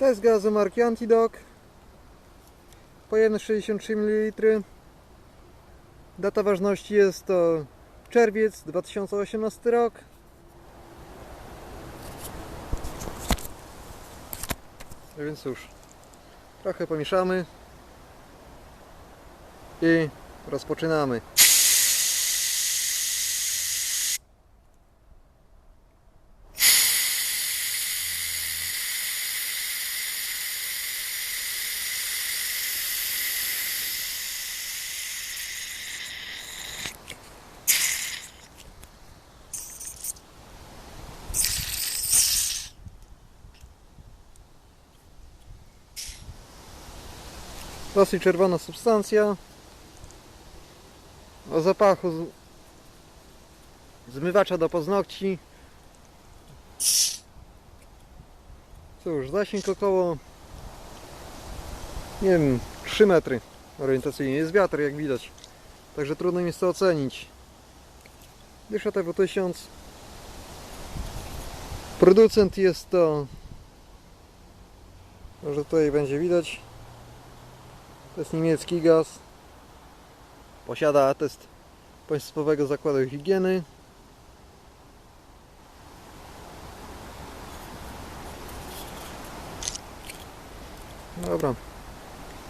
Test gazu marki Antidoc. Pojemność 63 ml. Data ważności jest to czerwiec 2018 rok. A więc cóż, trochę pomieszamy i rozpoczynamy. Dosyć czerwona substancja. O zapachu zmywacza do paznokci. Cóż, zasięg około nie wiem, 3 metry orientacyjnie. Jest wiatr jak widać. Także trudno mi jest to ocenić. Dysza TW1000. Producent jest to może tutaj będzie widać to jest niemiecki gaz. Posiada atest Państwowego Zakładu Higieny. Dobra,